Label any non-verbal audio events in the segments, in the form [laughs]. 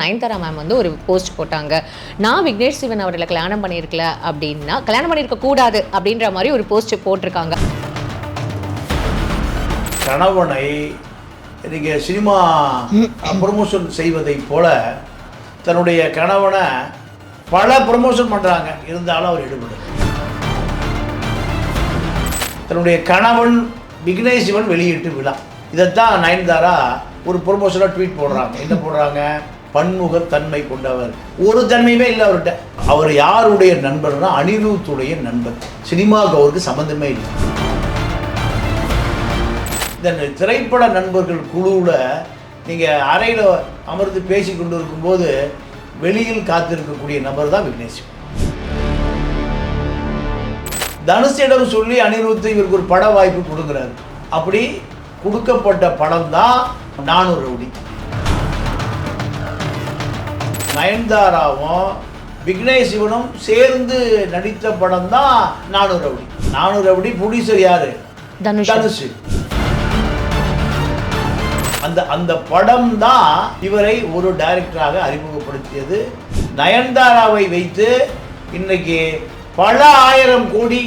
Nayanthara ma'am வந்து ஒரு post போட்டாங்க. நான் விக்னேஷ் சிவன் அவர்களை கல்யாணம் பண்ணியிருக்கல அப்படின்னா கல்யாணம் பண்ணியிருக்க கூடாது அப்படின்ற மாதிரி ஒரு போஸ்ட் போட்டிருக்காங்க. கணவனை நீங்கள் சினிமா ப்ரொமோஷன் செய்வதைப் போல தன்னுடைய கணவனை பல ப்ரொமோஷன் பண்ணுறாங்க இருந்தாலும் அவர் ஈடுபடல. தன்னுடைய கணவன் விக்னேஷ் சிவன் வெளியிட்டு விழா. இதைத்தான் நயன்தாரா ஒரு ப்ரொமோஷனாக ட்வீட் போடுறாங்க. என்ன போடுறாங்க? பன்முகத்தன்மை கொண்டவர். ஒரு தன்மையுமே இல்லை அவர்கிட்ட. அவர் யாருடைய நண்பர்னா அனிருத்துடைய நண்பர். சினிமாவுக்கு அவருக்கு சம்மந்தமே இல்லை. இந்த திரைப்பட நண்பர்கள் குழுவில் நீங்கள் அறையில் அமர்ந்து பேசி கொண்டு இருக்கும்போது வெளியில் காத்திருக்கக்கூடிய நபர் தான் விக்னேஷ். தனுஷிடம் சொல்லி அனிருத்து இவருக்கு ஒரு பட வாய்ப்பு கொடுக்குறாரு. அப்படி கொடுக்கப்பட்ட படம் தான் நானூறு ரவுடி. நயன்தாராவும் விக்னேஷ் சிவனும் சேர்ந்து நடித்த படம் தான் நானூறு ரவுடி நானூறு ரவுடி ப்ரொடியூசர் யாரு? தனுஷ். தனுஷ். அந்த அந்த படம் தான் இவரை ஒரு டைரக்டராக அறிமுகப்படுத்தியது. நயன்தாராவை வைத்து இன்னைக்கு பல ஆயிரம் கோடி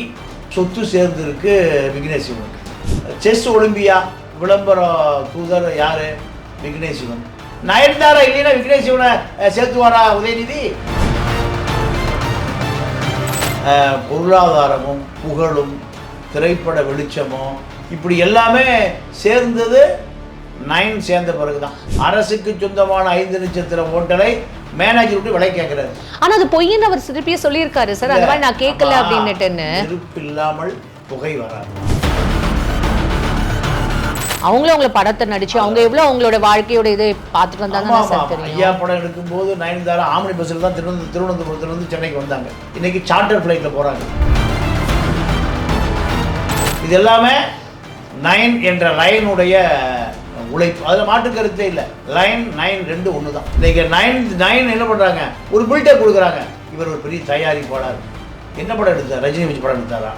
சொத்து சேர்ந்திருக்கு விக்னேஷ் சிவனுக்கு செஸ் ஒலிம்பியா விளம்பர தூதர் யாரு? விக்னேஷ் சிவன் நயன்தாரா இல்லைன்னா விக்னேஷ் சிவனை சேர்த்துவாரா உதயநிதி? பொருளாதாரமும் புகழும் திரைப்பட வெளிச்சமும் இப்படி எல்லாமே சேர்ந்தது நைன் சேர்ந்த பிறகுதான். அரசுக்கு சொந்தமான ஐந்து நட்சத்திர ஹோட்டலை மேனேஜர் விட்டு விலை கேட்கிறாரு. ஆனா அது பொய்ன்னு அவர் திருப்பியே சொல்லியிருக்காரு சார் அந்த மாதிரி நான் கேட்கல அப்படின்னுட்டுன்னு. நெருப்பு இல்லாமல் புகை வராது. அவங்களும் அவங்கள படத்தை நடிச்சு அவங்க எவ்வளவு அவங்களோட வாழ்க்கையோட இது பார்த்துட்டு வந்தாங்க சார். தெரியும். ஐயா படம் எடுக்கும்போது நயன்தாரா ஆமணி பஸ்ஸில் தான் திருவனந்த திருவனந்தபுரத்துலேருந்து சென்னைக்கு வந்தாங்க. இன்னைக்கு சார்ட்டர் ஃப்ளைட்டில் போகிறாங்க இது எல்லாமே நைன் என்ற லைனுடைய உழைப்பு. அதில் மாற்று கருத்தே இல்லை. லைன் நைன் ரெண்டு ஒன்று தான் இன்னைக்கு நைன் நைன் என்ன பண்ணுறாங்க ஒரு பில்டப் கொடுக்குறாங்க. இவர் ஒரு பெரிய தயாரிப்பாளர் என்ன படம் எடுத்தார்? ரஜினி வச்சு படம் எடுத்தாரா?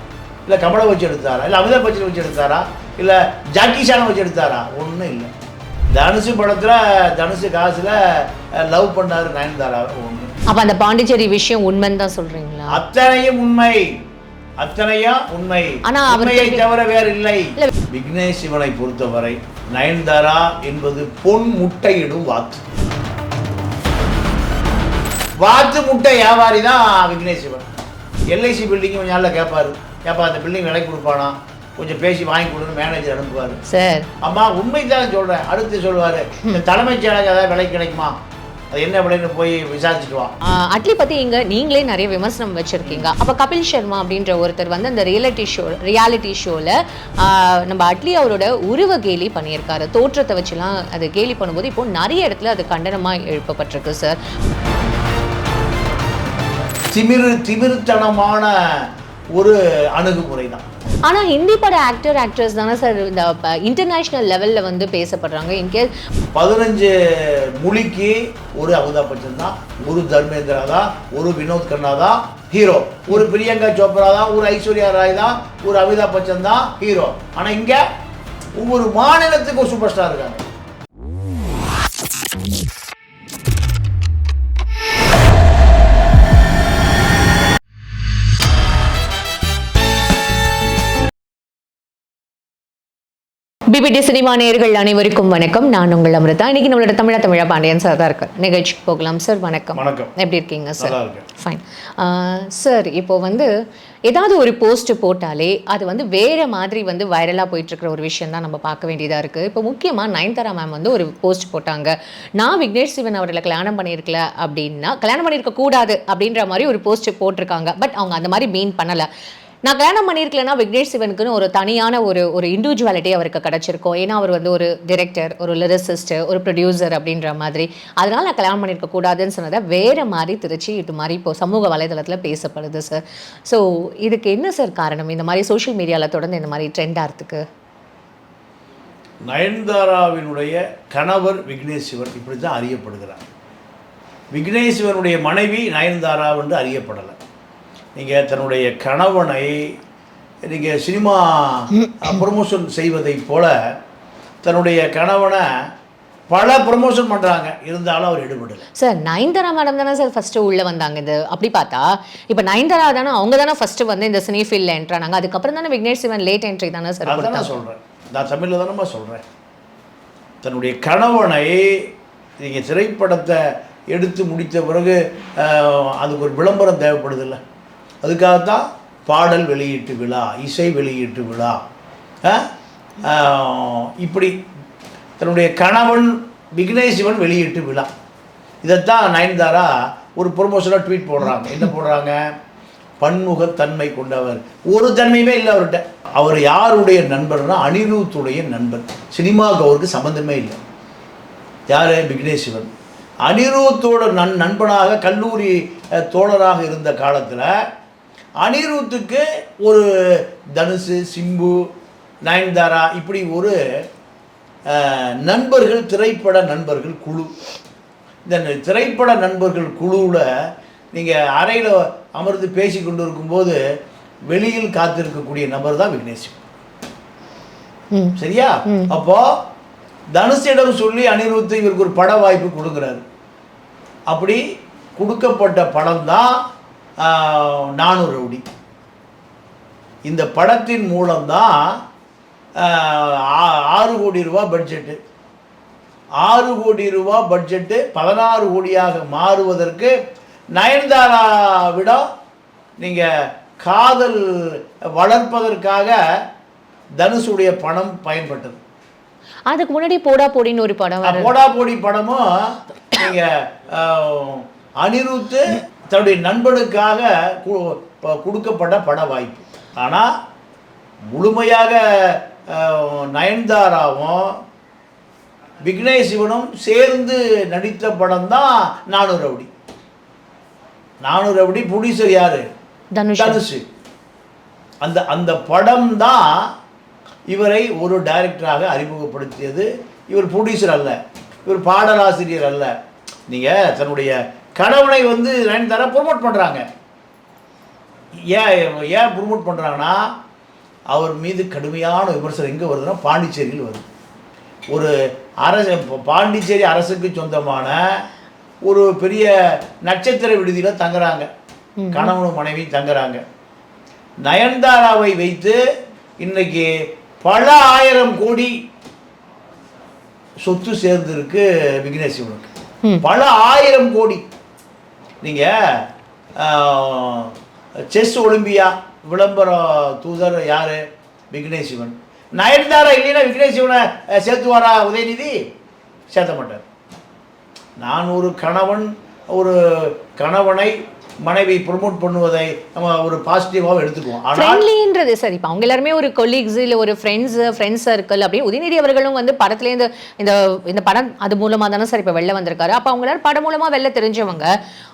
இல்லை கமலை வச்சு எடுத்தாரா? இல்லை அமிதாப் பச்சன் வச்சு எடுத்தாரா? இல்லை ஜாக்கி சானை வச்சு எடுத்தாரா? ஒன்றும் இல்லை. தனுஷு படத்தில் தனுஷு காசில் லவ் பண்ணாரு நயன்தாரா? ஒன்று அப்ப அந்த பாண்டிச்சேரி விஷயம் உண்மைன்னு தான் சொல்றீங்களா? அத்தனையும் உண்மை. அத்தனையும் உண்மை. ஆனா உண்மையை தவிர வேறு இல்லை. விக்னேஷ் சிவனை பொறுத்தவரை நயன்தாரா என்பது பொன் முட்டையிடும் வாத்து வாத்து முட்டை வியாபாரி தான் விக்னேஷ் சிவன் எல்ஐசி பில்டிங் கொஞ்சம் நாளில் கேட்பாரு ஏப்பா அந்த பில்டிங் விலை கொடுப்பானா? கொஞ்சம் பேசி வாங்கி கொடுன்னு மேனேஜர் அனுப்புவார். சார். அம்மா உண்மை தான் சொல்கிறேன் அடுத்து சொல்லுவார் இந்த தலைமைச் செயலகம் ஏதாவது விலை கிடைக்குமா? அது என்ன விலைன்னு போய் விசாரிச்சுட்டு வா. அட்லி பத்தி இங்க நீங்களே நிறைய விமர்சனம் வச்சிருக்கீங்க. அப்ப கபில் சர்மா அப்படின்ற ஒருத்தர் வந்து அந்த ரியாலிட்டி ஷோ ரியாலிட்டி ஷோல நம்ம அட்லி அவரோட உருவ கேலி பண்ணியிருக்காரு. தோற்றத்தை வச்சுலாம் அது கேலி பண்ணும்போது இப்போ நிறைய இடத்துல அது கண்டனமா எழுப்பப்பட்டிருக்கு சார் திமிரு திமிருத்தனமான ஒரு அணுகுமுறை தான் ஆனால் ஹிந்தி பட ஆக்டர் ஆக்ட்ரஸ் தானே சார் இந்த இன்டர்நேஷ்னல் லெவலில் வந்து பேசப்படுறாங்க. இன்கேஸ் பதினஞ்சு மொழிக்கு ஒரு அமிதாப் பச்சன் தான் ஒரு தர்மேந்திரா தான் ஒரு வினோத் கண்ணா தான் ஹீரோ ஒரு பிரியங்கா சோப்ரா தான் ஒரு ஐஸ்வர்யா ராய் தான் ஒரு அமிதாப் பச்சன் தான் ஹீரோ ஆனால் இங்கே ஒவ்வொரு மாநிலத்துக்கு ஒரு சூப்பர் ஸ்டார் இருக்காங்க. பிபிடி சினிமா நேயர்கள் அனைவருக்கும் வணக்கம். நான் உங்கள் அமிர்தா. இன்னைக்கு நம்மளோட தமிழா தமிழா பாண்டியன் சார் தான் இருக்கார். நிகழ்ச்சிக்கு போகலாம் சார் வணக்கம். வணக்கம். எப்படி இருக்கீங்க சார் ஃபைன் சார் இப்போ வந்து ஏதாவது ஒரு போஸ்ட் போட்டாலே அது வந்து வேற மாதிரி வந்து வைரலாக போயிட்டு இருக்கிற ஒரு விஷயம் தான் நம்ம பார்க்க வேண்டியதாக இருக்குது இப்போ முக்கியமாக நயன்தாரா மேம் வந்து ஒரு போஸ்ட் போட்டாங்க. நான் விக்னேஷ் சிவன் அவர்களை கல்யாணம் பண்ணியிருக்கல அப்படின்னா கல்யாணம் பண்ணியிருக்க கூடாது அப்படின்ற மாதிரி ஒரு போஸ்ட் போட்டிருக்காங்க. பட் அவங்க அந்த மாதிரி மீன் பண்ணலை. நான் கல்யாணம் பண்ணியிருக்கலன்னா விக்னேஷ் சிவனுக்குன்னு ஒரு தனியான ஒரு ஒரு இண்டிவிஜுவாலிட்டி அவருக்கு கிடச்சிருக்கும். ஏன்னா அவர் வந்து ஒரு டிரெக்டர் ஒரு லிரிசிஸ்ட் ஒரு ப்ரொடியூசர் அப்படின்ற மாதிரி. அதனால் நான் கல்யாணம் பண்ணியிருக்க கூடாதுன்னு சொன்னதை வேறு மாதிரி திருச்சி இது மாதிரி இப்போ சமூக வலைதளத்தில் பேசப்படுது சார் ஸோ இதுக்கு என்ன சார் காரணம்? இந்த மாதிரி சோஷியல் மீடியாவில் தொடர்ந்து இந்த மாதிரி ட்ரெண்ட் ஆகிறதுக்கு நயன்தாராவினுடைய கணவர் விக்னேஷ் சிவன் இப்படி தான் அறியப்படுகிறார். விக்னேஷ் சிவனுடைய மனைவி நயன்தாரா என்று அறியப்படலை. நீங்கள் தன்னுடைய கணவனை நீங்கள் சினிமா ப்ரொமோஷன் செய்வதைப் போல தன்னுடைய கணவனை பல ப்ரொமோஷன் பண்ணுறாங்க இருந்தாலும் அவர் எடுபடலை சார் நயன்தாரா மேடம் தானே சார் ஃபர்ஸ்ட் உள்ள வந்தாங்க இது. அப்படி பார்த்தா இப்போ நயன்தாரா தானே அவங்க தானே ஃபர்ஸ்ட் வந்து இந்த சினி ஃபீல்ட்ல என்ட்ரானாங்க அதுக்கப்புறம் தானே விக்னேஷ் சிவன் லேட் என்ட்ரி தானே சார் அதான் நான் சொல்கிறேன் நான் தமிழில் தானம்மா சொல்கிறேன் தன்னுடைய கணவனை நீங்கள் திரைப்படத்தை எடுத்து முடித்த பிறகு அதுக்கு ஒரு விளம்பரம் தேவைப்படுதில்ல. அதுக்காக தான் பாடல் வெளியீட்டு விழா இசை வெளியீட்டு விழா. இப்படி தன்னுடைய கணவன் விக்னேஷ் சிவன் வெளியீட்டு விழா. இதைத்தான் நயன்தாரா ஒரு ப்ரொமோஷனாக ட்வீட் போடுறாங்க. என்ன போடுறாங்க? பன்முகத்தன்மை கொண்டவர். ஒரு தன்மையுமே இல்லை அவர்கிட்ட. அவர் யாருடைய நண்பர்னா அனிருத்துடைய நண்பர். சினிமாவுக்கு அவருக்கு சம்மந்தமே இல்லை. யார்? விக்னேஷ் சிவன். அனிருத்தோட நன் நண்பனாக கல்லூரி தோழராக இருந்த காலத்தில் அனிருத்துக்கு ஒரு தனுஷு சிம்பு நயன்தாரா இப்படி ஒரு நண்பர்கள் திரைப்பட நண்பர்கள் குழு. இந்த திரைப்பட நண்பர்கள் குழுவில் நீங்கள் அறையில் அமர்ந்து பேசி கொண்டு இருக்கும்போது வெளியில் காத்திருக்கக்கூடிய நபர் தான் விக்னேஷ். சரியா? அப்போ தனுஷிடம் சொல்லி அனிருத்து இவருக்கு ஒரு பட வாய்ப்பு கொடுக்குறாரு. அப்படி கொடுக்கப்பட்ட படம் தான் நானூறு ரவுடி. இந்த படத்தின் மூலம்தான் ஆறு கோடி ரூபா பட்ஜெட்டு. ஆறு கோடி ரூபா பட்ஜெட்டு பதினாறு கோடியாக மாறுவதற்கு நயன்தாராவிடம் நீங்கள் காதல் வளர்ப்பதற்காக தனுஷுடைய பணம் பயன்பட்டது. அதுக்கு முன்னாடி போடா போடின்னு ஒரு படம் போடா போடி படமும் நீங்கள் அனிருத்து தன்னுடைய நண்பனுக்காக கொடுக்கப்பட்ட பட வாய்ப்பு. ஆனால் முழுமையாக நயன்தாராவும் விக்னேஷ் சிவனும் சேர்ந்து நடித்த படம் தான் நானூறு ரவுடி. நானூறு ரவுடி ப்ரொடியூசர் யாரு? தனுஷ். அந்த அந்த படம் தான் இவரை ஒரு டைரக்டராக அறிமுகப்படுத்தியது. இவர் ப்ரொடியூசர் அல்ல. இவர் பாடலாசிரியர் அல்ல. நீங்கள் தன்னுடைய கணவனை வந்து நயன்தாரா ப்ரொமோட் பண்ணுறாங்க ஏன் ஏன் ப்ரொமோட் பண்ணுறாங்கன்னா அவர் மீது கடுமையான விமர்சனம் எங்கே வருதுன்னா பாண்டிச்சேரியில் வருது. ஒரு அரசு பாண்டிச்சேரி அரசுக்கு சொந்தமான ஒரு பெரிய நட்சத்திர விடுதியில் தங்குறாங்க. கணவனும் மனைவி தங்குறாங்க. நயன்தாராவை வைத்து இன்னைக்கு பல ஆயிரம் கோடி சொத்து சேர்ந்திருக்கு விக்னேஷ் சிவனுக்கு ம். பல ஆயிரம் கோடி. நீங்கள் செஸ் ஒலிம்பியா விளம்பரம் தூதர் யார்? விக்னேஷ் சிவன் நயன்தாரா இல்லைன்னா விக்னேஷ் சிவனை சேர்த்துவாரா உதயநிதி? சேர்த்த மாட்டார். நான் ஒரு கணவன் ஒரு கணவனை மனைவி ப்ரொமோட் பண்ணுவதை நம்ம ஒரு பாசிட்டிவாக எடுத்துக்குவோம். ஃப்ரெண்ட்லின்றது சார் இப்போ அவங்க எல்லாருமே ஒரு கொலீக்ஸ் இல்லை ஒரு ஃப்ரெண்ட்ஸ் ஃப்ரெண்ட்ஸ் சர்க்கிள் அப்படியே உதயநிதி அவர்களும் வந்து படத்துலேருந்து இந்த இந்த படம் அது மூலமாக தானே சார் இப்போ வெளில வந்திருக்காரு. அப்போ அவங்க எல்லாரும் படம் மூலமாக வெளில தெரிஞ்சவங்க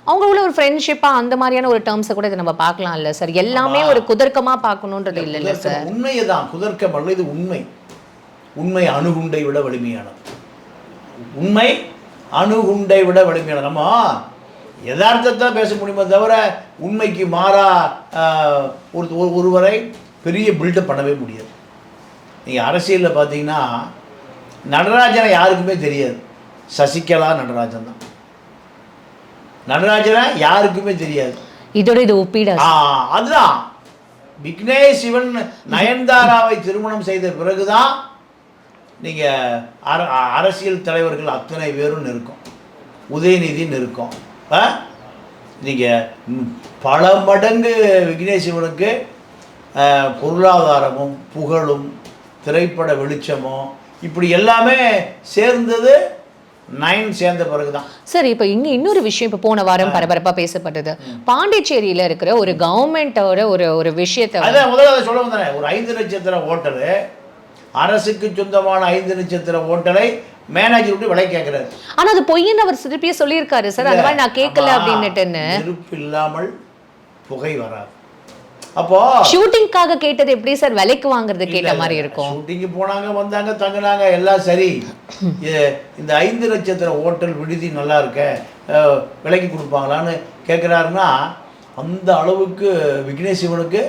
அவங்களுக்குள்ள ஒரு ஃப்ரெண்ட்ஷிப்பாக அந்த மாதிரியான ஒரு டேர்ம்ஸை கூட இதை நம்ம பார்க்கலாம் இல்லை சார். எல்லாமே ஒரு குதர்க்கமாக பார்க்கணுன்றது இல்லை இல்லை சார். உண்மையை தான் குதர்க்கம் அல்ல இது உண்மை. உண்மை அணுகுண்டை விட வலிமையானது. உண்மை அணுகுண்டை விட வலிமையானது. நம்ம யதார்த்தத்தை பேச முடியுமே தவிர உண்மைக்கு மாறா ஒரு ஒரு- ஒருவரை பெரிய பில்டப் பண்ணவே முடியாது. நீங்கள் அரசியலில் பார்த்தீங்கன்னா நடராஜனை யாருக்குமே தெரியாது. சசிகலா நடராஜன் தான். நடராஜனை யாருக்குமே தெரியாது. இதோட இது ஒப்பீடா? ஆ, அதுதான். விக்னேஷ் சிவன் நயன்தாராவை திருமணம் செய்த பிறகுதான் நீங்க அர அரசியல் தலைவர்கள் அத்தனை பேரும் இருக்கும் உதயநிதின்னு இருக்கும் ஆ? நீங்க ம், பல மடங்கு ஆ, பொருளாதாரமும் புகழும் திரைப்பட வெளிச்சமும் இப்படி எல்லாமே சேர்ந்தது நயன் சேர்ந்த பிறகுதான். சார் இப்போ இங்க இன்னொரு விஷயம் இப்போ போன வாரம் பரபரப்பா பேசப்பட்டது. பாண்டிச்சேரியில இருக்கிற ஒரு கவர்மெண்டோட ஒரு ஒரு விஷயத்தை அதான் முதல்ல அதை சொல்ல வந்தேன். ஒரு ஐந்து நட்சத்திர ஹோட்டலு அரசுக்கு சொந்தமான ஐந்து நட்சத்திர ஹோட்டலை மேனேஜர் விட்டு விலை கேட்கிறாரு. ஆனா அது பொய்ன்னு அவர் திருப்பியே சொல்லியிருக்காரு. சார் அந்த மாதிரி நான் கேட்கல அப்படின்னுட்டுன்னு. நெருப்பு இல்லாமல் புகை வராது. அப்போ ஷூட்டிங்காக கேட்டது எப்படி சார்? விலைக்கு வாங்குறது கேட்ட மாதிரி இருக்கும். ஷூட்டிங்கு போனாங்க வந்தாங்க தங்குனாங்க எல்லாம் சரி. [laughs] இந்த ஐந்து நட்சத்திர ஹோட்டல் விடுதி நல்லா இருக்க விலைக்கு கொடுப்பாங்களான்னு கேட்குறாருன்னா அந்த அளவுக்கு விக்னேஷ் சிவனுக்கு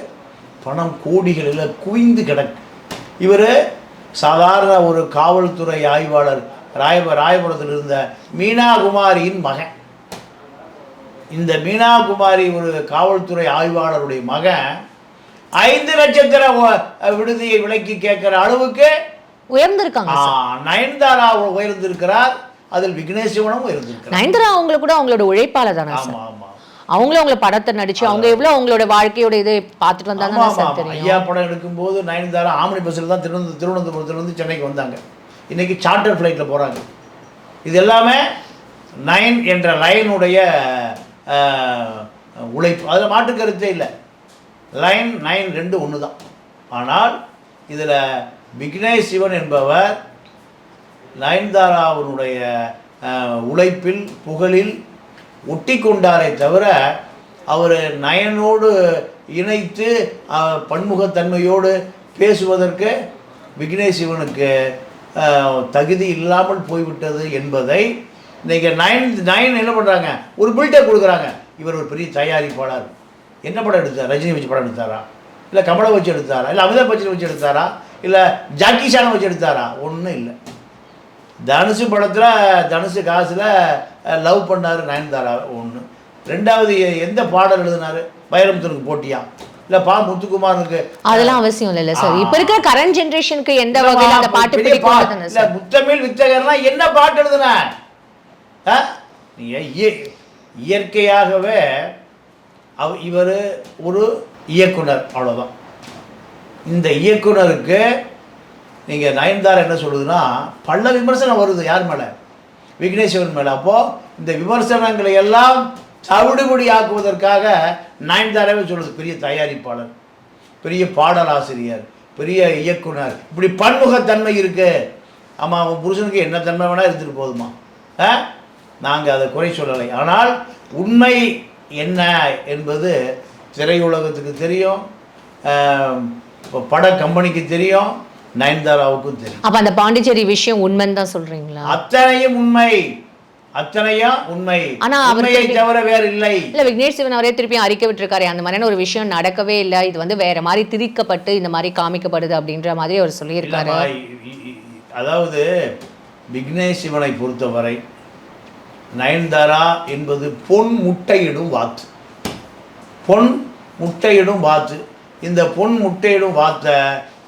பணம் கோடிகளில் குவிந்து கிடக்கு. இவர் சாதாரண ஒரு காவல்துறை ஆய்வாளர் ராயப ராயபுரத்தில் இருந்த மீனா குமாரியின் மகன். இந்த மீனா குமாரி ஒரு காவல்துறை ஆய்வாளருடைய மகன் ஐந்து நட்சத்திர விடுதியை விலைக்கு கேட்கிற அளவுக்கு உயர்ந்திருக்காங்க நயன்தாரா உயர்ந்திருக்கிறார். அதில் விக்னேஸ்வரனும் உயர்ந்திருக்கிறார். நயன்தாரா அவங்கள கூட அவங்களோட உழைப்பாளர் தானே சார். ஆமா ஆமா. அவங்களும் அவங்கள படத்தை நடிச்சு அவங்க எவ்வளவு அவங்களோட வாழ்க்கையோட இது பார்த்துட்டு வந்தாங்க சார். தெரியும். ஐயா படம் எடுக்கும்போது நயன்தாரா ஆமணி பஸ்ஸில் தான் திருவனந்த திருவனந்தபுரத்துலேருந்து சென்னைக்கு வந்தாங்க. இன்னைக்கு சார்ட்டர் ஃப்ளைட்டில் போகிறாங்க இது எல்லாமே நயன் என்ற லைனுடைய உழைப்பு. அதில் மாற்று கருத்தே இல்லை. லைன் நைன் ரெண்டு ஒன்று தான் ஆனால் இதில் விக்னேஷ் சிவன் என்பவர் நயன்தாராவினுடைய உழைப்பில் புகழில் ஒட்டி கொண்டாரே தவிர அவர் நயனோடு இணைத்து பன்முகத்தன்மையோடு பேசுவதற்கு விக்னேஷ் சிவனுக்கு தகுதி இல்லாமல் போய்விட்டது என்பதை இன்றைக்கி நயன் நயன் என்ன பண்ணுறாங்க ஒரு பில்டப் கொடுக்குறாங்க. இவர் ஒரு பெரிய தயாரிப்பாளர். என்ன படம் எடுத்தார்? ரஜினி வச்சு படம் எடுத்தாரா? இல்லை கமலை வச்சு எடுத்தாரா? இல்லை அமிதாப் பச்சனை வச்சு எடுத்தாரா? இல்லை ஜாக்கி சானை வச்சு எடுத்தாரா? ஒன்றும் இல்லை. தனுஷு படத்தில் தனுஷு காசில் லவ் பண்ணார் நயன்தாரா ஒன்று ரெண்டாவது எந்த பாடல் எழுதினாரு? வைரமுத்துனுக்கு போட்டியா? இல்லை பா முத்துக்குமாருக்கு. அதெல்லாம் அவசியம் இல்ல சார் இப்ப இருக்கிற கரண்ட் ஜெனரேஷனுக்கு எந்த வகையில அந்த பாட்டு பிடிக்கும் இல்ல, முத்தமிழ் வித்தகர்னா என்ன பாட்டு எழுதுன? நீங்க இய- இயற்கையாகவே அவ இவர் ஒரு இயக்குனர் அவ்வளோதான் இந்த இயக்குனருக்கு நீங்கள் நயன்தாரா என்ன சொல்லுதுன்னா பல விமர்சனம் வருது யார் மேலே? விக்னேஸ்வரன் மேலே. அப்போது இந்த விமர்சனங்களை எல்லாம் தவிடுபடி ஆக்குவதற்காக நயன்தாராவே சொல்லுது பெரிய தயாரிப்பாளர் பெரிய பாடலாசிரியர் பெரிய இயக்குனர். இப்படி பன்முகத்தன்மை இருக்குது ஆமாம் அவன் புருஷனுக்கு என்ன தன்மை வேணால் இருந்துட்டு போதுமா? ஆ? நாங்கள் அதை குறை சொல்லலை. ஆனால் உண்மை என்ன என்பது திரையுலகத்துக்கு தெரியும். இப்போ பட கம்பெனிக்கு தெரியும். நயன்தாராவுக்கும் தெரியும். அப்ப அந்த பாண்டிச்சேரி விஷயம் உண்மைன்னு தான் சொல்றீங்களா? அத்தனையும் உண்மை. அத்தனையும் உண்மை. ஆனா அவர் திருப்பி- தவிர வேறு இல்லை. இல்ல விக்னேஷ் சிவன் அவரே திருப்பியும் அறிக்கை விட்டுருக்காரு. அந்த மாதிரியான ஒரு விஷயம் நடக்கவே இல்லை. இது வந்து வேற மாதிரி திரிக்கப்பட்டு இந்த மாதிரி காமிக்கப்படுது அப்படின்ற மாதிரி அவர் சொல்லியிருக்காரு. அதாவது விக்னேஷ் சிவனை பொறுத்தவரை நயன்தாரா என்பது பொன் முட்டையிடும் வாத்து. பொன் முட்டையிடும் வாத்து. இந்த பொன் முட்டையிடும் வாத்தை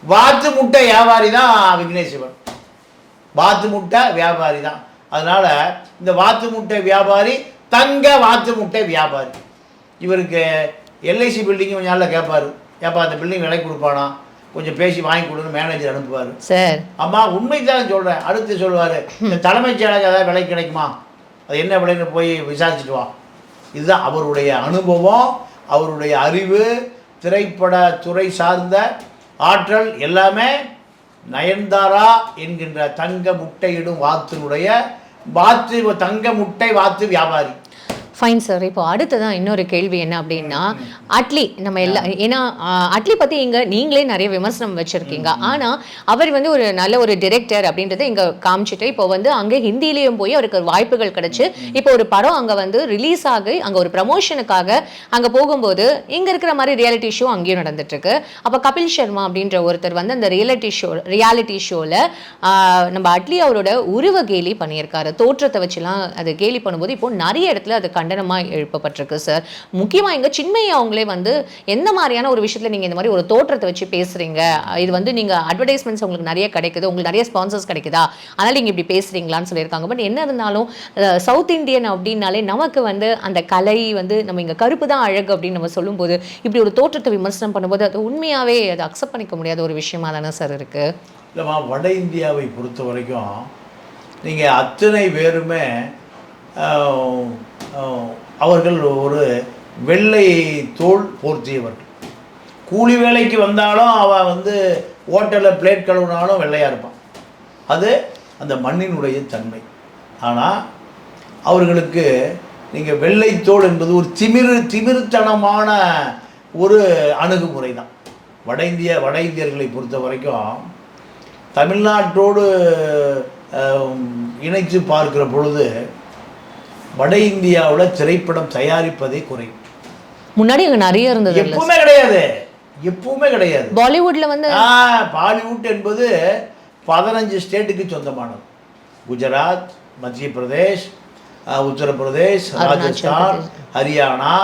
வாத்து முட்டை வியாபாரி தான் விக்னேஷ் சிவன். வாத்து முட்டை வியாபாரி தான். அதனால் இந்த வாத்து முட்டை வியாபாரி தங்க வாத்து முட்டை வியாபாரி. இவருக்கு எல்ஐசி பில்டிங் கொஞ்சம் நாளில் கேட்பாரு ஏப்பா அந்த பில்டிங் விலை கொடுப்பானா? கொஞ்சம் பேசி வாங்கி கொடுன்னு மேனேஜர் அனுப்புவார். சார். அம்மா உண்மை தான் சொல்கிறேன் அடுத்து சொல்லுவார் இந்த தலைமைச் செயலகம் ஏதாவது விலை கிடைக்குமா? அது என்ன விலைன்னு போய் விசாரிச்சுட்டு வா. இதுதான் அவருடைய அனுபவம் அவருடைய அறிவு திரைப்பட துறை சார்ந்த ஆற்றல் எல்லாமே நயன்தாரா என்கின்ற தங்க முட்டையிடும் வாத்தினுடைய வாத்து தங்க முட்டை வாத்து வியாபாரி. ஃபைன் சார் இப்போ அடுத்ததான் இன்னொரு கேள்வி என்ன அப்படின்னா அட்லி நம்ம எல்லா ஏன்னா அட்லி பத்தி இங்க நீங்களே நிறைய விமர்சனம் வச்சிருக்கீங்க. ஆனா அவர் வந்து ஒரு நல்ல ஒரு டிரெக்டர் அப்படின்றத இங்க காமிச்சிட்டு இப்போ வந்து அங்க ஹிந்திலயும் போய் அவருக்கு வாய்ப்புகள் கிடைச்சு இப்போ ஒரு படம் அங்க வந்து ரிலீஸ் ஆகி அங்க ஒரு ப்ரமோஷனுக்காக அங்க போகும்போது இங்க இருக்கிற மாதிரி ரியாலிட்டி ஷோ அங்கேயும் நடந்துட்டு இருக்கு அப்ப கபில் சர்மா அப்படின்ற ஒருத்தர் வந்து அந்த ரியாலிட்டி ஷோ ரியாலிட்டி ஷோல நம்ம அட்லி அவரோட உருவ கேலி பண்ணியிருக்காரு. தோற்றத்தை வச்சுலாம் அது கேலி பண்ணும்போது இப்போ நிறைய இடத்துல அது கண்டனமாக எழுப்பப்பட்டிருக்கு சார் முக்கியமா எங்கள் சின்மையை அவங்களே வந்து எந்த மாதிரியான ஒரு விஷயத்துல நீங்க இந்த மாதிரி ஒரு தோற்றத்தை வச்சு பேசுறீங்க? இது வந்து நீங்க அட்வர்டைஸ்மெண்ட்ஸ் உங்களுக்கு நிறைய கிடைக்குது உங்களுக்கு நிறைய ஸ்பான்சர்ஸ் கிடைக்குதா? அதனால் நீங்க இப்படி பேசுகிறீங்களான்னு சொல்லியிருக்காங்க. பட் என்ன இருந்தாலும் சவுத் இந்தியன் அப்படின்னாலே நமக்கு வந்து அந்த கலை வந்து நம்ம இங்க கருப்பு தான் அழகு அப்படின்னு நம்ம சொல்லும்போது இப்படி ஒரு தோற்றத்தை விமர்சனம் பண்ணும்போது அது உண்மையாவே அதை அக்செப்ட் பண்ணிக்க முடியாத ஒரு விஷயமா தானே சார் இருக்கு? இல்லைம்மா வட இந்தியாவை பொறுத்த வரைக்கும் நீங்கள் அத்தனை பேருமே அவர்கள் ஒரு வெள்ளை தோல் போர்த்தியவர்கள். கூலி வேலைக்கு வந்தாலும் அவன் வந்து ஹோட்டலில் பிளேட் கழுவினாலும் வெள்ளையாக இருப்பான். அது அந்த மண்ணினுடைய தன்மை. ஆனால் அவர்களுக்கு நீங்கள் வெள்ளைத்தோல் என்பது ஒரு திமிரு திமிருத்தனமான ஒரு அணுகுமுறை தான். வட இந்திய வட இந்தியர்களை பொறுத்த வரைக்கும் தமிழ்நாட்டோடு இணைத்து பார்க்கிற பொழுது வட இந்தியாவில் திரைப்படம் தயாரிப்பதே குறையும் முன்னாடி அங்க நிறைய இருந்தது எப்பவுமே கிடையாது. எப்பவுமே கிடையாது. பாலிவுட்ல வந்து பாலிவுட் என்பது பதினஞ்சு ஸ்டேட்டுக்கு சொந்தமானது. குஜராத் மத்திய பிரதேஷ் உத்தரப்பிரதேஷ் ராஜஸ்தான் ஹரியானா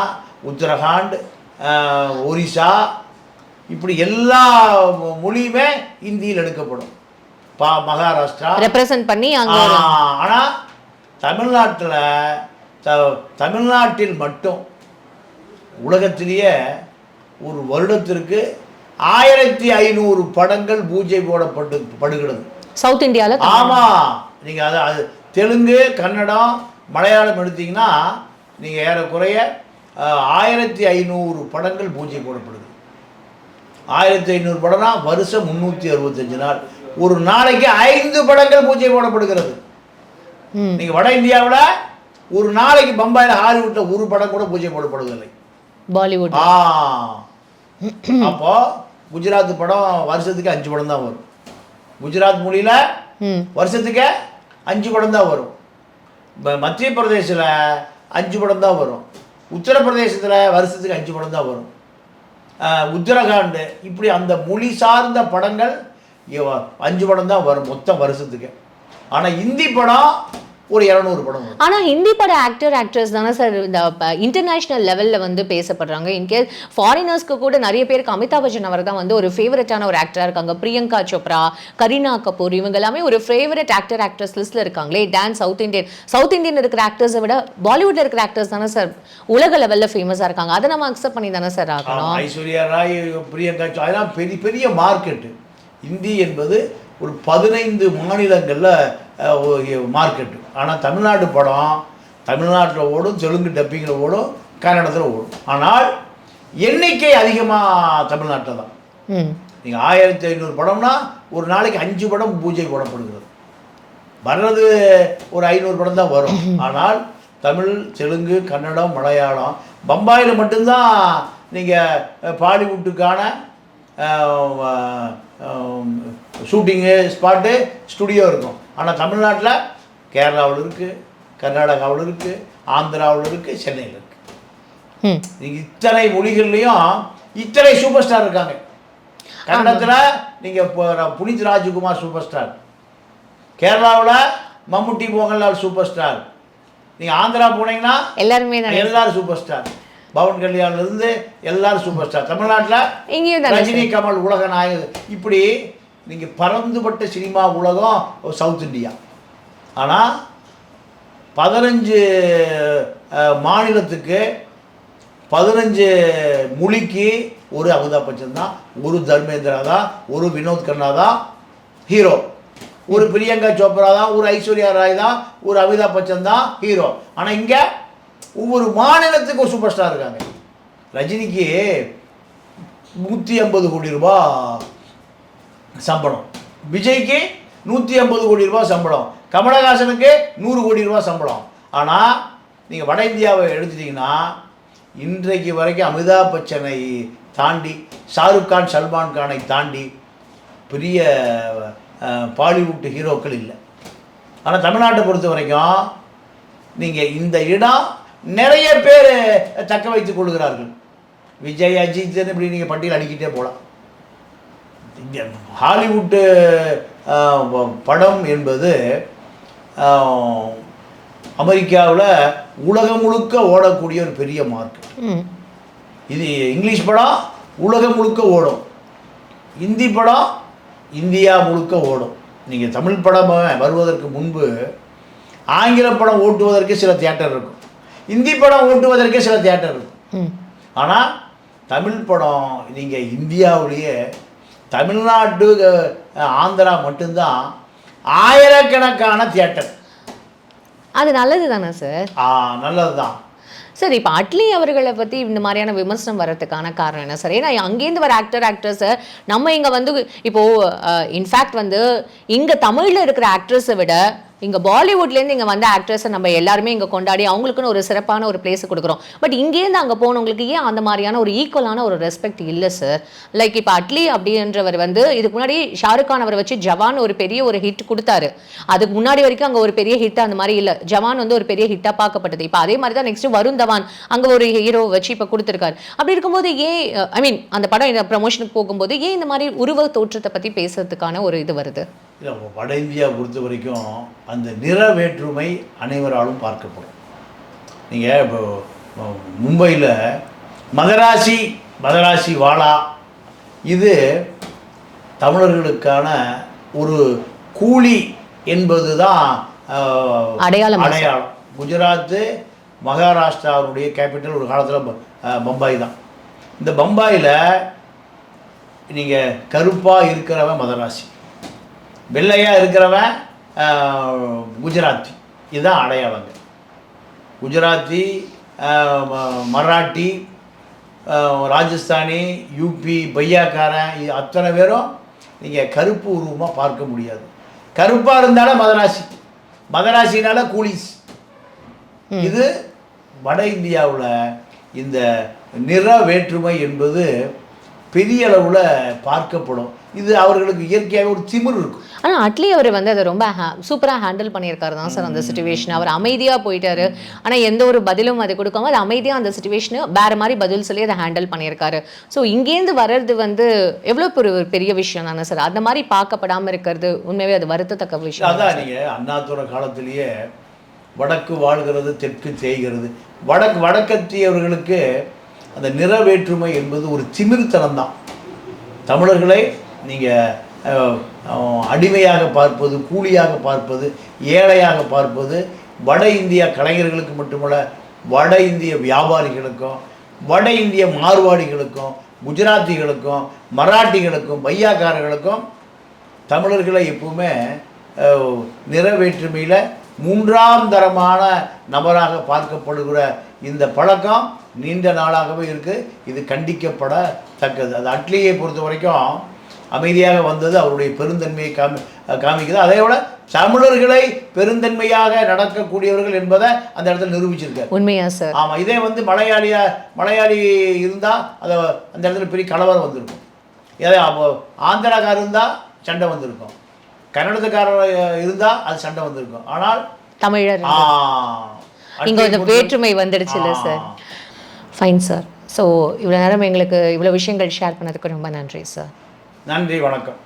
உத்தரகாண்ட் ஒரிசா. இப்படி எல்லா மொழியுமே இந்தியில் எடுக்கப்படும். பா மகாராஷ்டிரா. ரெப்ரசன்ட் பண்ணி ஆனால் தமிழ்நாட்டில் த தமிழ்நாட்டில் மட்டும் உலகத்திலேயே ஒரு வருடத்திற்கு ஆயிரத்தி ஐநூறு படங்கள் பூஜை போடப்பட்டு படுகிறது. சவுத் இந்தியால ஆமாம் நீங்கள் அது அது தெலுங்கு கன்னடம் மலையாளம் எடுத்தீங்கன்னா நீங்கள் ஏறக்குறைய ஆயிரத்தி ஐநூறு படங்கள் பூஜை போடப்படுது ஆயிரத்தி ஐநூறு படம்னா வருஷம் முந்நூற்றி அறுபத்தஞ்சு நாள். ஒரு நாளைக்கு ஐந்து படங்கள் பூஜை போடப்படுகிறது. நீங்கள் வட இந்தியாவில் ஒரு நாளைக்கு பம்பாயில் ஹாலிவுட்டில் ஒரு படம் கூட பூஜை போடப்படுவதில்லை. பாலிவுட். ஆ. அப்போ குஜராத் படம் வருஷத்துக்கு அஞ்சு படம் தான் வரும். குஜராத் மொழியில் வருஷத்துக்கு அஞ்சு படம் தான் வரும். மத்திய பிரதேசில் அஞ்சு படம் தான் வரும். உத்தரப்பிரதேசத்தில் வருஷத்துக்கு அஞ்சு படம் தான் வரும். உத்தரகாண்ட் இப்படி அந்த மொழி சார்ந்த படங்கள் அஞ்சு படம் தான் வரும் மொத்தம் வருஷத்துக்கு. ஆனால் இந்தி படம் ஒரு இரநூறு படம் வரும். ஆனா ஹிந்தி பட ஆக்டர் ஆக்ட்ரஸ் தானே சார் இந்த இன்டர்நேஷனல் லெவல்ல வந்து பேசப்படுறாங்க. இன்கேஸ் ஃபாரினர்ஸ்க்கு கூட நிறைய பேருக்கு அமிதாப் பச்சன் அவர் தான் வந்து ஒரு ஃபேவரட்டான ஒரு ஆக்டரா இருக்காங்க. பிரியங்கா சோப்ரா கரீனா கபூர் இவங்க எல்லாமே ஒரு ஃபேவரட் ஆக்டர் ஆக்ட்ரஸ் லிஸ்ட்ல இருக்காங்களே. Dance south Indian south Indian இருக்கிற ஆக்டர்ஸை விட பாலிவுட்ல இருக்கிற ஆக்டர்ஸ் தானே சார் உலக லெவல்ல ஃபேமஸா இருக்காங்க. அதை நம்ம அக்செப்ட் பண்ணி தானே சார் ஆகணும். ஐஸ்வர்யா ராய் பிரியங்கா அதெல்லாம் பெரிய பெரிய மார்க்கெட்டு இந்தி என்பது ஒரு பதினைந்து மாநிலங்களில் மார்க்கெட்டு. ஆனால் தமிழ்நாடு படம் தமிழ்நாட்டில் ஓடும் தெலுங்கு டப்பிங்கில் ஓடும் கன்னடத்தில் ஓடும். ஆனால் எண்ணிக்கை அதிகமாக தமிழ்நாட்டில் தான். நீங்கள் ஆயிரத்தி ஐநூறு படம்னா ஒரு நாளைக்கு அஞ்சு படம் பூஜை போடப்படுகிறது. வர்றது ஒரு ஐநூறு படம் தான் வரும். ஆனால் தமிழ் தெலுங்கு கன்னடம் மலையாளம் பம்பாயில் மட்டும்தான் நீங்கள் பாலிவுட்டுக்கான ஷூட்டிங்கு ஸ்பாட்டு ஸ்டுடியோ இருக்கும். ஆனால் தமிழ்நாட்டில் கேரளாவில் இருக்குது கர்நாடகாவில் இருக்குது ஆந்திராவில் இருக்குது சென்னையில் இருக்குது இத்தனை மொழிகள்லையும் இத்தனை சூப்பர் ஸ்டார் இருக்காங்க. கன்னடத்தில் நீங்கள் இப்போ புனித் ராஜ்குமார் சூப்பர் ஸ்டார். கேரளாவில் மம்முட்டி மோகன்லால் சூப்பர் ஸ்டார். நீங்கள் ஆந்திரா போனீங்கன்னா எல்லாருமே எல்லாரும் சூப்பர் ஸ்டார். பவன் கல்யாண்ல இருந்து எல்லாரும் சூப்பர் ஸ்டார். தமிழ்நாட்டில் ரஜினி கமல் உலக நாயகர் இப்படி நீங்கள் பறந்துபட்ட சினிமா உலகம் சவுத் இந்தியா. ஆனால் பதினஞ்சு மாநிலத்துக்கு பதினஞ்சு மொழிக்கு ஒரு அமிதாப் பச்சன் தான் ஒரு தர்மேந்திரா தான் ஒரு வினோத் கண்ணா தான் ஹீரோ ஒரு பிரியங்கா சோப்ரா தான் ஒரு ஐஸ்வர்யா ராய் தான் ஒரு அமிதாப் பச்சன் தான் ஹீரோ ஆனால் இங்கே ஒவ்வொரு மாநிலத்துக்கும் ஒரு சூப்பர் ஸ்டார் இருக்காங்க. ரஜினிக்கு நூற்றி ஐம்பது கோடி ரூபாய் சம்பளம். விஜய்க்கு நூற்றி ஐம்பது கோடி ரூபா சம்பளம். கமலஹாசனுக்கு நூறு கோடி ரூபா சம்பளம். ஆனால் நீங்கள் வட இந்தியாவை எடுத்துட்டிங்கன்னா இன்றைக்கு வரைக்கும் அமிதாப் பச்சனை தாண்டி ஷாருக் கான் சல்மான் கானை தாண்டி பெரிய பாலிவுட் ஹீரோக்கள் இல்லை. ஆனால் தமிழ்நாட்டை பொறுத்த வரைக்கும் நீங்கள் இந்த இடம் நிறைய பேர் தக்க வைத்துக் கொள்கிறார்கள். விஜய் அஜித்னு இப்படி நீங்கள் பட்டியல் அடிக்கிட்டே போகலாம் இங்க ஹாலிவுட்டு படம் என்பது அமெரிக்காவில் உலகம் முழுக்க ஓடக்கூடிய ஒரு பெரிய மார்க்கெட் இது இங்கிலீஷ் படம் உலகம் முழுக்க ஓடும். இந்தி படம் இந்தியா முழுக்க ஓடும். நீங்கள் தமிழ் படம் வருவதற்கு முன்பு ஆங்கில படம் ஓட்டுவதற்கு சில தியேட்டர் இருக்கும். இந்தி படம் ஓட்டுவதற்கே சில தியேட்டர் இருக்கும். ஆனால் தமிழ் படம் நீங்கள் இந்தியாவிலேயே தமிழ்நாட்டு அஹ், ஆந்திரா மட்டும்தான் ஆயிரக்கணக்கான தியேட்டர். அது நல்லது தானே சார் நல்லது தான் சார் இப்போ அட்லி அவர்களை பற்றி இந்த மாதிரியான விமர்சனம் வர்றதுக்கான காரணம் என்ன சார் ஏன்னா அங்கேருந்து வர ஆக்டர் ஆக்ட்ரஸை நம்ம இங்கே வந்து இப்போ இன்ஃபேக்ட் வந்து இங்கே தமிழில் இருக்கிற ஆக்ட்ரஸை விட இங்கே பாலிவுட்லேருந்து இங்கே வந்த ஆக்ட்ரஸை நம்ம எல்லாருமே இங்கே கொண்டாடி அவங்களுக்குன்னு ஒரு சிறப்பான ஒரு பிளேஸ் கொடுக்குறோம். பட் இங்கேருந்து அங்கே போனவங்களுக்கு ஏன் அந்த மாதிரியான ஒரு ஈக்குவலான ஒரு ரெஸ்பெக்ட் இல்லை சார் லைக் இப்போ அட்லி அப்படின்றவர் வந்து இதுக்கு முன்னாடி ஷாருக் கான் அவரை வச்சு ஜவான் ஒரு பெரிய ஒரு ஹிட் கொடுத்தாரு. அதுக்கு முன்னாடி வரைக்கும் அங்கே ஒரு பெரிய ஹிட் அந்த மாதிரி இல்லை. ஜவான் வந்து ஒரு பெரிய ஹிட்டாக பார்க்கப்பட்டது. இப்போ அதே மாதிரி தான் நெக்ஸ்ட் வருண் தவான் அங்கே ஒரு ஹீரோ வச்சு இப்போ கொடுத்துருக்காரு. அப்படி இருக்கும்போது ஏன் ஐ மீன் அந்த படம் இந்த ப்ரமோஷனுக்கு போகும்போது ஏன் இந்த மாதிரி உருவ தோற்றத்தை பற்றி பேசுறதுக்கான ஒரு இது வருது? இல்லை வட இந்தியா பொறுத்த வரைக்கும் அந்த நிற வேற்றுமை அனைவராலும் பார்க்கப்படும். நீங்கள் இப்போ மும்பையில் மதராசி மதராசி வாலா இது தமிழர்களுக்கான ஒரு கூலி என்பது தான் அடையாளமா? அடையாளம். குஜராத்து மகாராஷ்டிராவுடைய கேபிட்டல் ஒரு காலத்தில் பம்பாய் தான். இந்த பம்பாயில் நீங்கள் கருப்பாக இருக்கிறவன் மதராசி. வெள்ளையாக இருக்கிறவன் குஜராத்தி. இதுதான் அடையாளங்க. குஜராத்தி மராட்டி ராஜஸ்தானி யூபி பையாக்காரன் இது அத்தனை பேரும் நீங்கள் கருப்பு உருவமாக பார்க்க முடியாது. கருப்பாக இருந்தாலும் மதராசி. மதராசினால கூலிஸ். இது வட இந்தியாவில் இந்த நிற வேற்றுமை என்பது பெரிய அளவில் பார்க்கப்படும். இது அவர்களுக்கு இயற்கையாக ஒரு திமிர் இருக்கும். ஆனா அட்லி அவர் வந்து அதை ரொம்ப சூப்பரா ஹேண்டில் பண்ணியிருக்காரு தான் சார் அந்த சுச்சுவேஷன் அவர் அமைதியா போயிட்டாரு. ஆனா எந்த ஒரு பதிலும் அது கொடுக்காம அது அமைதியா அந்த சுச்சுவேஷனை வேற மாதிரி பதில் சொல்லி அதை ஹேண்டில் பண்ணியிருக்காரு. ஸோ இங்கேருந்து வர்றது வந்து எவ்வளோ பெரிய ஒரு பெரிய விஷயம் தானே சார்? அந்த மாதிரி பார்க்கப்படாம இருக்கிறது உண்மையாவே அது வருத்தத்தக்க விஷயம் அதான் நீங்கள் அண்ணாதுரை காலத்திலேயே வடக்கு வாழ்கிறது தெற்கு தேய்கிறது. வடக்கு வடக்கத்தியவர்களுக்கு அந்த நிற வேற்றுமை என்பது ஒரு திமிர்த்தனம் தான் தமிழர்களை நீங்கள் அடிமையாக பார்ப்பது கூலியாக பார்ப்பது ஏழையாக பார்ப்பது வட இந்திய கலைஞர்களுக்கு மட்டுமல்ல வட இந்திய வியாபாரிகளுக்கும் வட இந்திய மார்வாடிகளுக்கும் குஜராத்திகளுக்கும் மராட்டிகளுக்கும் பையாக்காரர்களுக்கும் தமிழர்களை எப்பவுமே அஹ், நிற வேற்றுமையில் மூன்றாம் தரமான நபராக பார்க்கப்படுகிற இந்த பழக்கம் நீண்ட நாளாகவே இருக்குது இது கண்டிக்கப்படத்தக்கது. அது அட்லியை பொறுத்த வரைக்கும் அமைதியாக வந்தது அவருடைய பெருந்தன்மையை காமி காமிக்குது. அதே விட தமிழர்களை பெருந்தன்மையாக நடக்கக்கூடியவர்கள் என்பதை அந்த இடத்துல நிரூபிச்சிருக்காரு. உண்மையா சார் ஆமாம் இதே வந்து மலையாளியா மலையாளி இருந்தால் அதை அந்த இடத்துல பெரிய கலவரம் வந்திருக்கும். இதே இருந்தால் சண்டை வந்திருக்கும். கன்னடத்துக்காரர் இருந்தால் அது சண்டை வந்திருக்கும். ஆனால் தமிழர் இங்க அட்லி வேற்றுமை வந்துடுச்சு இல்லை. சார் ஃபைன் சார் ஸோ இவ்வளோ நேரம் எங்களுக்கு இவ்வளோ விஷயங்கள் ஷேர் பண்ணதுக்கு ரொம்ப நன்றி சார் நன்றி வணக்கம்.